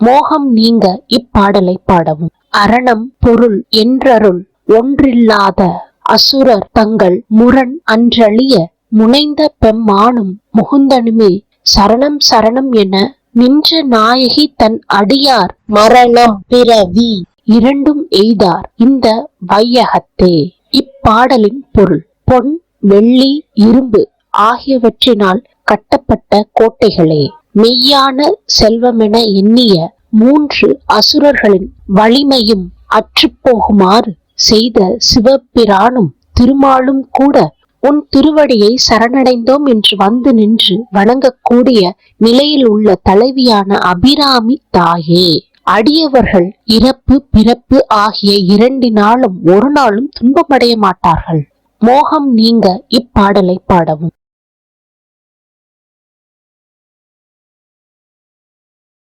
மோகம் நீங்க இப்பாடலை பாடவும். அரணம் பொருள் என்றருள் ஒன்றில்லாத அசுரர் தங்கள் முரண் அன்றழிய முனைந்த பெம்மானும் முகுந்தனுமே. சரணம் சரணம் என நின்ற நாயகி தன் அடியார் மரணம் பிறவி இரண்டும் எய்தார் இந்த வையகத்தே. இப்பாடலின் பொருள் பொன் வெள்ளி இரும்பு ஆகியவற்றினால் கட்டப்பட்ட கோட்டைகளே மெய்யான செல்வமென எண்ணிய மூன்று அசுரர்களின் வலிமையும் அற்றுப்போகுமாறு செய்த சிவபிரானும் திருமாலும் கூட உன் திருவடியை சரணடைந்தோம் என்று வந்து நின்று வணங்கக்கூடிய நிலையில் உள்ள தலைவியான அபிராமி தாயே. அடியவர்கள் இறப்பு பிறப்பு ஆகிய இரண்டினாலும் ஒரு நாளும் துன்பமடைய மாட்டார்கள் மோகம் நீங்க இப்பாடலை பாடவும்.